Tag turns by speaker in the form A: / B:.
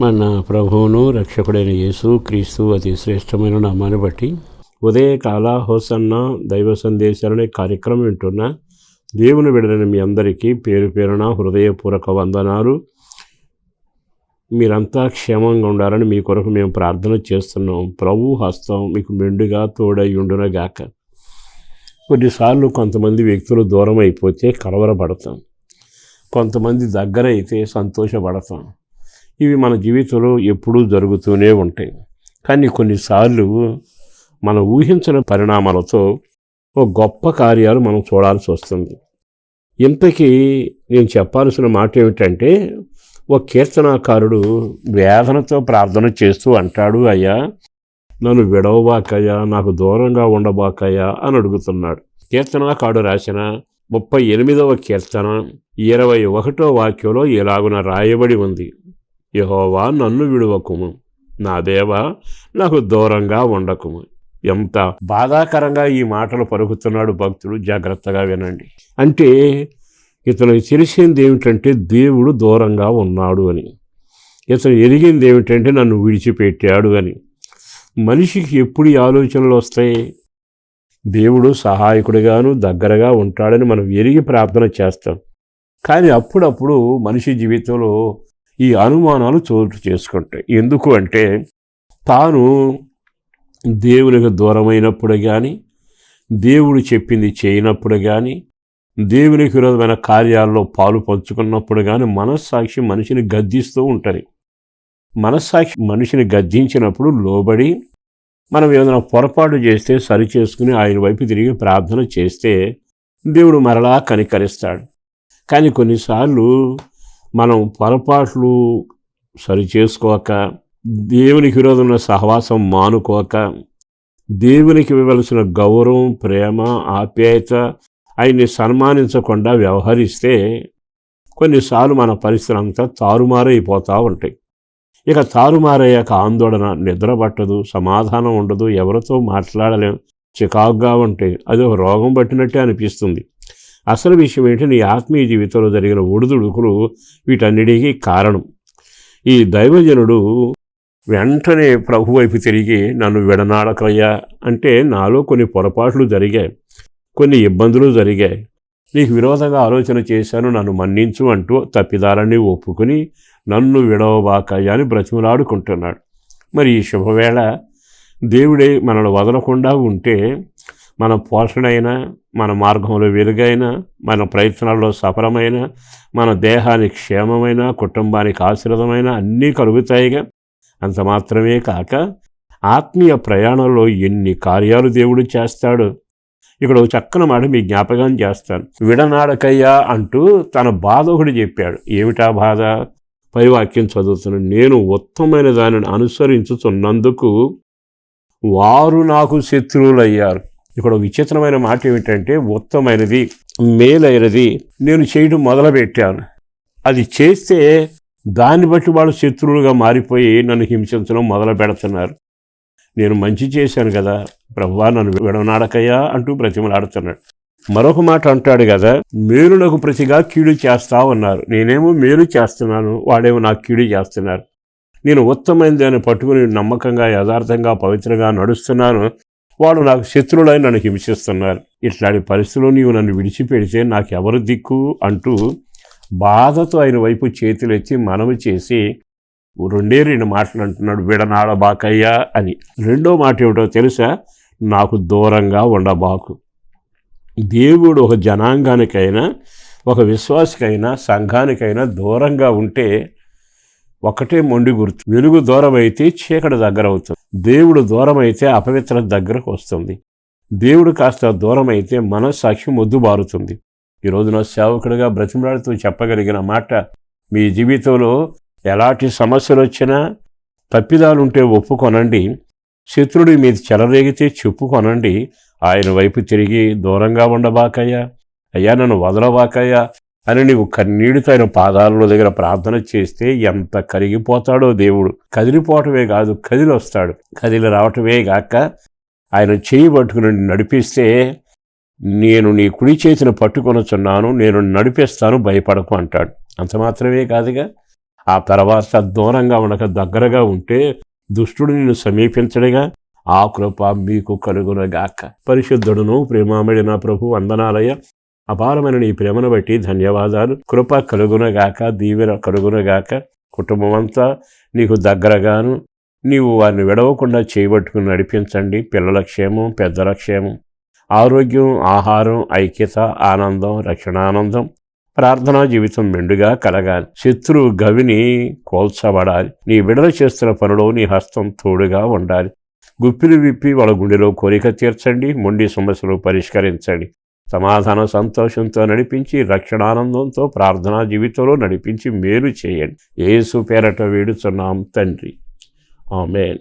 A: మన ప్రభువును రక్షకుడైన యేసు క్రీస్తు అతి శ్రేష్టమైన నామాన్ని బట్టి ఉదయకాల హోసన్న దైవ సందేశాలనే కార్యక్రమం వింటున్న దేవుని విడలిన మీ అందరికీ పేరు పేరున హృదయపూర్వక వందనాలు. మీరంతా క్షేమంగా ఉండాలని మీ కొరకు మేము ప్రార్థన చేస్తున్నాం. ప్రభు హస్తం మీకు మెండుగా తోడై ఉండునగాక. కొన్నిసార్లు కొంతమంది వ్యక్తులు దూరం అయిపోతే కలవరపడతాం. కొంతమంది దగ్గర అయితే సంతోషపడతాం. ఇవి మన జీవితంలో ఎప్పుడూ జరుగుతూనే ఉంటాయి. కానీ కొన్నిసార్లు మనం ఊహించిన పరిణామాలతో ఓ గొప్ప కార్యాలు మనం చూడాల్సి వస్తుంది. ఇంతకీ నేను చెప్పాల్సిన మాట ఏమిటంటే ఒక కీర్తనాకారుడు వేదనతో ప్రార్థన చేస్తూ అంటాడు అయ్యా నన్ను విడవబాకయ్యా నాకు దూరంగా ఉండబాకయ్యా అని అడుగుతున్నాడు. కీర్తనాకారుడు రాసిన ముప్పై ఎనిమిదవ కీర్తన ఇరవై ఒకటో వాక్యంలో ఇలాగున రాయబడి ఉంది. యహోవా నన్ను విడువకుము. నా దేవ నాకు దూరంగా ఉండకుము. ఎంత బాధాకరంగా ఈ మాటలు పలుకుతున్నాడు భక్తుడు జాగ్రత్తగా వినండి. అంటే ఇతనికి తెలిసింది ఏమిటంటే దేవుడు దూరంగా ఉన్నాడు అని. ఇతను ఎరిగింది ఏమిటంటే నన్ను విడిచిపెట్టాడు అని. మనిషికి ఎప్పుడు ఈ ఆలోచనలు వస్తాయి? దేవుడు సహాయకుడిగాను దగ్గరగా ఉంటాడని మనం ఎరిగి ప్రార్థన చేస్తాం. కానీ అప్పుడప్పుడు మనిషి జీవితంలో ఈ అనుమానాలు చోటు చేసుకుంటాయి. ఎందుకు అంటే తాను దేవునికి దూరమైనప్పుడు కానీ దేవుడు చెప్పింది చేయనప్పుడు కానీ దేవునికి విరోధమైన కార్యాల్లో పాలు పంచుకున్నప్పుడు కానీ మనస్సాక్షి మనిషిని గద్దిస్తూ ఉంటుంది. మనస్సాక్షి మనిషిని గద్దించినప్పుడు లోబడి మనం ఏదైనా పొరపాటు చేస్తే సరి చేసుకుని ఆయన వైపు తిరిగి ప్రార్థన చేస్తే దేవుడు మరలా కనికరిస్తాడు. కానీ కొన్నిసార్లు మనం పొరపాట్లు సరి చేసుకోక దేవునికి విరోధమైన సహవాసం మానుకోక దేవునికి ఇవ్వవలసిన గౌరవం ప్రేమ ఆప్యాయత ఆయన్ని సన్మానించకుండా వ్యవహరిస్తే కొన్నిసార్లు మన పరిస్థితులు అంతా తారుమారైపోతూ ఉంటాయి. ఇక తారుమారయ్యాక ఆందోళన నిద్ర పట్టదు సమాధానం ఉండదు ఎవరితో మాట్లాడలేం చికాకుగా ఉంటే అది ఒక రోగం పట్టినట్టే అనిపిస్తుంది. అసలు విషయం ఏంటి నీ ఆత్మీయ జీవితంలో జరిగిన ఒడిదుడుకులు వీటన్నిటికీ కారణం. ఈ దైవజనుడు వెంటనే ప్రభు వైపు తిరిగి నన్ను విడనాడకయ్యా అంటే నాలో కొన్ని పొరపాట్లు జరిగాయి కొన్ని ఇబ్బందులు జరిగాయి. నీకు విరోధంగా ఆలోచన చేశాను నన్ను మన్నించు అంటూ తప్పిదాలన్నీ ఒప్పుకుని నన్ను విడవబాకయ్యా అని బ్రతిమలాడుకుంటున్నాడు. మరి ఈ శుభవేళ దేవుడే మనల్ని వదలకుండా ఉంటే మన పోషణైనా మన మార్గంలో వెలుగైన మన ప్రయత్నాల్లో సఫలమైన మన దేహానికి క్షేమమైన కుటుంబానికి ఆశీర్వదమైన అన్నీ కలుగుతాయిగా. అంత మాత్రమే కాక ఆత్మీయ ప్రయాణంలో ఎన్ని కార్యాలు దేవుడు చేస్తాడు. ఇక్కడ ఒక మాట మీ జ్ఞాపకం చేస్తాను. విడనాడకయ్యా అంటూ తన బాధ ఒకటి చెప్పాడు. ఏమిటా బాధ? పైవాక్యం చదువుతున్నాను నేను ఉత్తమైన దానిని అనుసరించుతున్నందుకు వారు నాకు శత్రువులయ్యారు. ఇక్కడ విచిత్రమైన మాట ఏమిటంటే ఉత్తమైనది మేలైనది నేను చేయడం మొదలుపెట్టాను. అది చేస్తే దాన్ని బట్టి వాళ్ళు శత్రువులుగా మారిపోయి నన్ను హింసించడం మొదలు పెడుతున్నారు. నేను మంచి చేశాను కదా ప్రభువా నన్ను విడనాడకయ్యా అంటూ ప్రతిమలాడుతున్నాడు మరొక మాట అంటాడు కదా మేలునకు ప్రతిగా కీడు చేస్తా ఉన్నారు. నేనేమో మేలు చేస్తున్నాను వాడేమో నాకు కీడు చేస్తున్నారు. నేను ఉత్తమైంది అని పట్టుకుని నమ్మకంగా యథార్థంగా పవిత్రంగా నడుస్తున్నాను. వాడు నాకు శత్రువులై నన్ను హింసిస్తున్నారు ఇట్లాంటి పరిస్థితుల్లో నీవు నన్ను విడిచిపెడితే నాకు ఎవరు దిక్కు? అంటూ బాధతో ఆయన వైపు చేతులెత్తి మనవి చేసి రెండే రెండు మాటలు అంటున్నాడు. విడనాడబాకయ్యా అని. రెండో మాట ఏమిటో తెలుసా? నాకు దూరంగా ఉండబాకు. దేవుడు ఒక జనాంగానికైనా ఒక విశ్వాసికైనా సంఘానికైనా దూరంగా ఉంటే ఒకటే మొండి గుర్తు. వెలుగు దూరం అయితే చీకటి దగ్గర అవుతుంది దేవుడు దూరం అయితే అపవిత్ర దగ్గరకు వస్తుంది. దేవుడు కాస్త దూరమైతే మనస్సాక్షి మొద్దుబారుతుంది. ఈరోజు నా సేవకుడిగా బ్రతిమలాడుతూ చెప్పగలిగిన మాట మీ జీవితంలో ఎలాంటి సమస్యలు వచ్చినా తప్పిదాలుంటే ఒప్పుకొనండి. శత్రుడి మీద చెలరేగితే చెప్పుకొనండి. ఆయన వైపు తిరిగి దూరంగా ఉండబాకయ్యా. అయ్యా నన్ను వదలబాకయ్యా. అని నీవు కన్నీడితో ఆయన పాదాల దగ్గర ప్రార్థన చేస్తే ఎంత కరిగిపోతాడో దేవుడు. కదిలిపోవటమే కాదు కదిలి వస్తాడు కదిలి రావటమే గాక ఆయన చేయి పట్టుకుని నడిపిస్తే నేను నీ కుడి చేతిని పట్టుకొనొచ్చున్నాను నేను నడిపిస్తాను భయపడకు అంటాడు. అంత మాత్రమే కాదుగా ఆ తర్వాత దూరంగా ఉండక దగ్గరగా ఉంటే దుష్టుడు నిన్ను సమీపించడుగా. ఆ కృప మీకు కలుగునగాక. పరిశుద్ధుడును ప్రేమామడి నా ప్రభు వందనాలయ అపారమైన నీ ప్రేమను బట్టి ధన్యవాదాలు. కృప కలుగునగాక దీవెన కలుగునగాక కుటుంబం అంతా నీకు దగ్గరగాను. నీవు వారిని విడవకుండా చేయబట్టుకుని నడిపించండి. పిల్లల క్షేమం పెద్దల క్షేమం ఆరోగ్యం ఆహారం ఐక్యత ఆనందం రక్షణానందం ప్రార్థనా జీవితం మెండుగా కలగాలి. శత్రువు గవిని కోల్చబడాలి. నీ విడుదల చేస్తున్న పనిలో నీ హస్తం తోడుగా ఉండాలి. గుప్పిలు విప్పి వాళ్ళ గుండెలో కోరిక తీర్చండి. మొండి సమస్యలు పరిష్కరించండి. సమాధాన సంతోషంతో నడిపించి రక్షణానందంతో ప్రార్థనా జీవితంలో నడిపించి మేలు చేయండి. ఏసు పేరట వేడుచున్నాం తండ్రి. ఆమెన్.